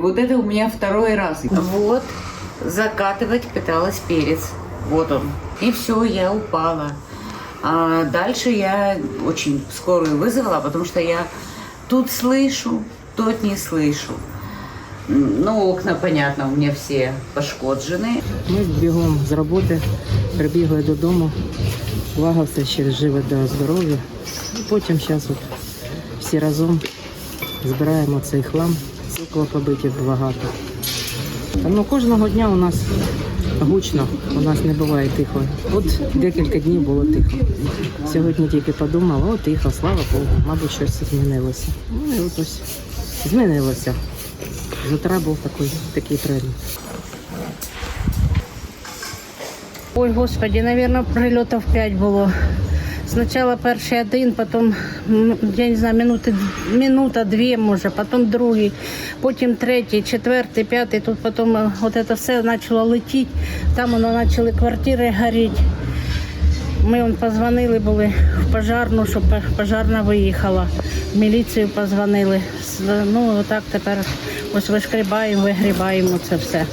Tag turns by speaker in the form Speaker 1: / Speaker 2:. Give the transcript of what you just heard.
Speaker 1: вот это у меня второй раз. Вот, закатывать пыталась перец. Вот он. И все, я упала. А дальше я очень скорую вызвала, потому что я тут слышу, тут не слышу. М, Ну, окна, понятно, у меня все пошкоджены.
Speaker 2: Ми бігом з роботи прибігли додому. Благо все ще живе до здоров'я. І потім зараз от всі разом збираємо цей хлам. Стекла побиті багато. Ну, кожного дня у нас гучно, у нас не буває тихо. От декілька днів було тихо. Сьогодні тільки подумала, о, тихо, слава Богу, мабуть, щось змінилося. Ну і от ось змінилося. З утра був такий, такий тренд.
Speaker 3: Ой, господи, наверное, прильотів 5 було. Спочатку перший один, потім, я не знаю, минути, минута, дві, може, потім другий, потім третій, четвертий, п'ятий. Тут потім е, от це все почало летіти. Там воно почали квартири горіти. Ми вон позвонили були в пожарну, щоб пожарна виїхала. В міліцію позвонили. Ну, отак тепер ось вишкрібаємо, вигрібаємо це все.